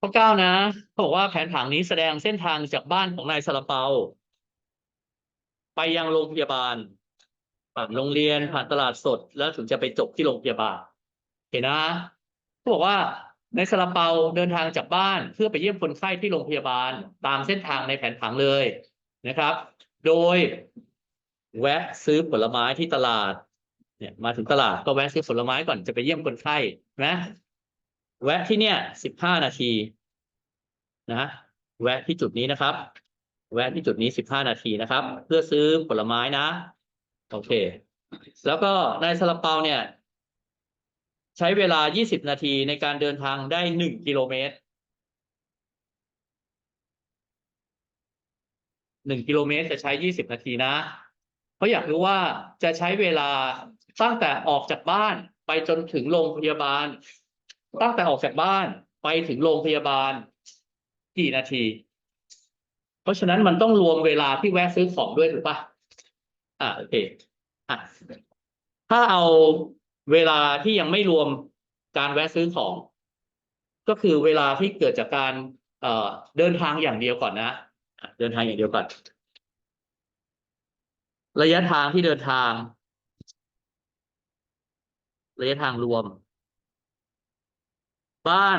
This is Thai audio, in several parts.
ข้อเก้านะเขาบอกว่าแผนผังนี้แสดงเส้นทางจากบ้านของนายซาลาเปา ไปยังโรงพยาบาลผ่านโรงเรียนผ่านตลาดสด แล้วถึงจะไปจบที่โรงพยาบาลเห็นนะเขาบอกว่าในซาลาเปาเดินทางจากบ้านเพื่อไปเยี่ยมคนไข้ที่โรงพยาบาลตามเส้นทางในแผนผังเลยนะครับ โดย แวะซื้อผลไม้ที่ตลาด เนี่ย มาถึงตลาดก็แวะซื้อผลไม้ก่อนจะไปเยี่ยมคนไข้นะแวะที่เนี่ยสิบห้านาที นะแวะที่จุดนี้นะครับ แวะที่จุดนี้สิบห้านาทีนะครับ เพื่อซื้อผลไม้นะ โอเค แล้วก็ในซาลาเปาเนี่ย ใช้เวลา 20 นาทีในการเดินทางได้ 1 กิโลเมตร 1 กิโลเมตรจะใช้ 20 นาทีนะ เพราะอยากรู้ว่าจะใช้เวลาตั้งแต่ออกจากบ้านไปจนถึงโรงพยาบาล ตั้งแต่ออกจากบ้านไปถึงโรงพยาบาล กี่นาที เพราะฉะนั้นมันต้องรวมเวลาที่แวะซื้อของด้วยถูกปะอ่าโอเคอะถ้าเอาเวลาที่ยังไม่รวมการแวะซื้อของ ก็คือเวลาที่เกิดจากการ เอ่อเดินทางอย่างเดียวก่อนนะเดินทางอย่างเดียวก่อน ระยะทางที่เดินทาง ระยะทางรวม บ้าน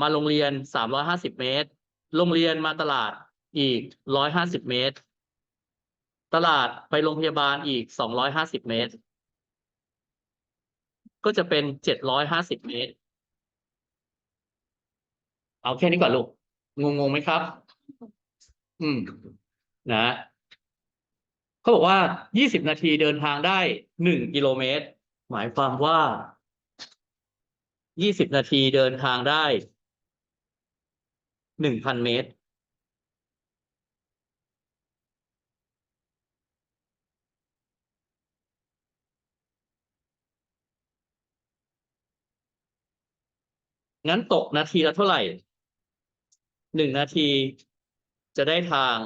มาโรงเรียนสามร้อยห้าสิบเมตร โรงเรียนมาตลาดอีกร้อยห้าสิบเมตร ตลาดไปโรงพยาบาลอีกสองร้อยห้าสิบเมตร ก็จะเป็นเจ็ดร้อยห้าสิบเมตร เอาแค่นี้ก่อนลูก งงงไหมครับ อืม นะ เขาบอกว่า20นาทีเดินทางได้1กิโลเมตร หมายความว่า20นาทีเดินทางได้ 1,000เมตร งั้นตกนาทีละเท่าไหร่หนึ่งนาทีจะได้ทาง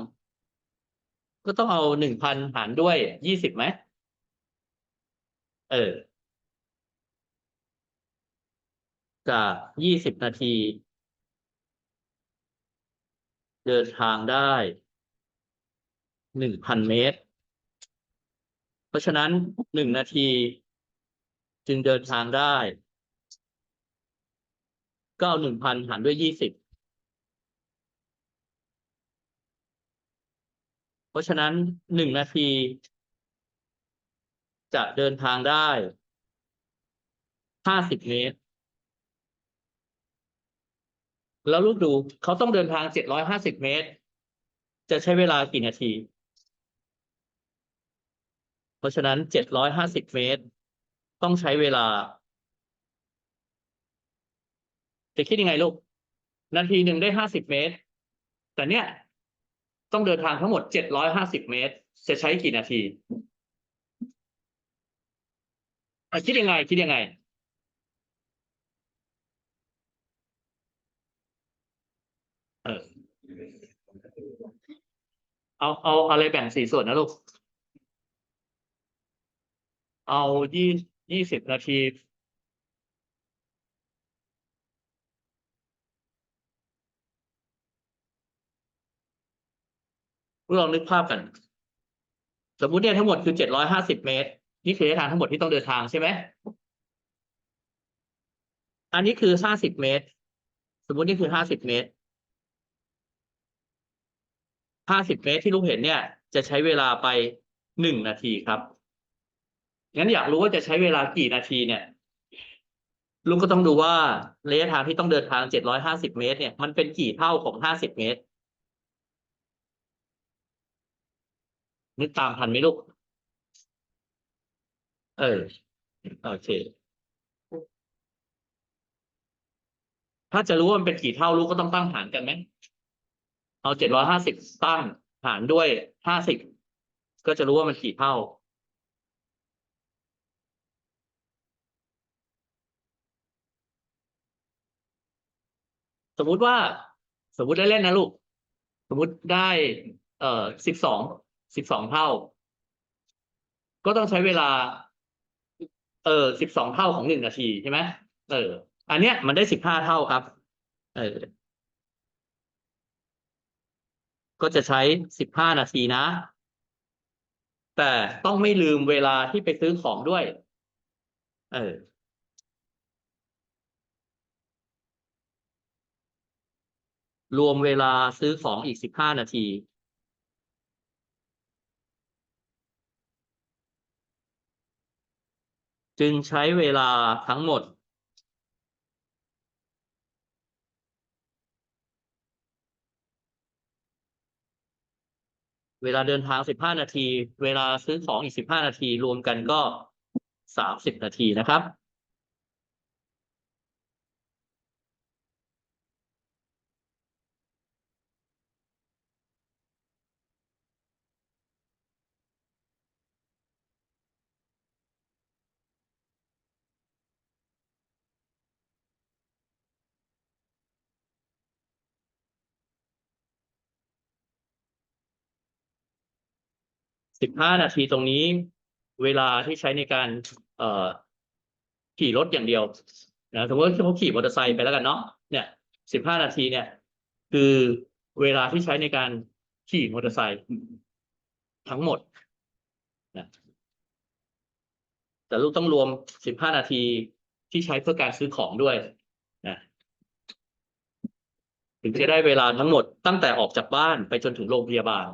ก็ต้องเอาหนึ่งพันหารด้วยยี่สิบไหมเออจากยี่สิบนาที เดินทางได้หนึ่งพันเมตร เพราะฉะนั้นหนึ่งนาทีจึงเดินทางได้เก็เอาหนึ่งพันหารด้วยยี่สิบเพราะฉะนั้นหนึ่งนาที จะเดินทางได้ห้าสิบเมตร แล้วลูกดูเขาต้องเดินทางเจ็ดร้อยห้าสิบเมตร จะใช้เวลากี่นาที เพราะฉะนั้นเจ็ดร้อยห้าสิบเมตร ต้องใช้เวลา จะคิดยังไงลูก นาทีหนึ่งได้ห้าสิบเมตร แต่เนี้ยต้องเดินทางทั้งหมดเจ็ดร้อยห้าสิบเมตร จะใช้กี่นาทีอะคิดยังไง คิดยังไง เออ เอาเอาอะไรแบ่งสี่ส่วนนะลูก เอายี่ยี่สิบนาทีลองนึกภาพกัน สมมุติเนี่ยทั้งหมดคือเจ็ดร้อยห้าสิบเมตร นี่คือระยะทางทั้งหมดที่ต้องเดินทางใช่ไหม อันนี้คือห้าสิบเมตร สมมุตินี่คือห้าสิบเมตร ห้าสิบเมตรที่ลูกเห็นเนี่ย จะใช้เวลาไปหนึ่งนาทีครับ งั้นอยากรู้ว่าจะใช้เวลากี่นาทีเนี่ย ลุงก็ต้องดูว่าระยะทางที่ต้องเดินทางเจ็ดร้อยห้าสิบเมตร เนี่ย มันเป็นกี่เท่าของห้าสิบเมตร นึกตามทันไหมลูก เออ โอเคถ้าจะรู้ว่ามันเป็นกี่เท่าลูกก็ต้องตั้งหารกันไหม เอาเจ็ดร้อยห้าสิบตั้งหารด้วยห้าสิบก็จะรู้ว่ามันกี่เท่า สมมุติว่าสมมุติได้เล่นนะลูก สมมุติได้ เอ่อสิบสองสิบสองเท่า ก็ต้องใช้เวลา เออสิบสองเท่าของหนึ่งนาทีใช่ไหมเออ อันเนี้ยมันได้สิบห้าเท่าครับ เออ ก็จะใช้สิบห้านาทีนะ แต่ต้องไม่ลืมเวลาที่ไปซื้อของด้วย เออรวมเวลาซื้อของอีกสิบห้านาที จึงใช้เวลาทั้งหมด เวลาเดินทางสิบห้านาที เวลาซื้อของอีกสิบห้านาที รวมกันก็สามสิบนาทีนะครับ สิบห้านาทีตรงนี้ เวลาที่ใช้ในการเอ่อขี่รถอย่างเดียวนะสมมติว่าเขาขี่มอเตอร์ไซค์ไปแล้วกันเนาะเนี่ยสิบห้านาทีเนี่ย คือเวลาที่ใช้ในการขี่มอเตอร์ไซค์ทั้งหมดนะแต่ลูกต้องรวมสิบห้านาทีที่ใช้เพื่อการซื้อของด้วยนะถึงจะได้เวลาทั้งหมดตั้งแต่ออกจากบ้านไปจนถึงโรงพยาบาล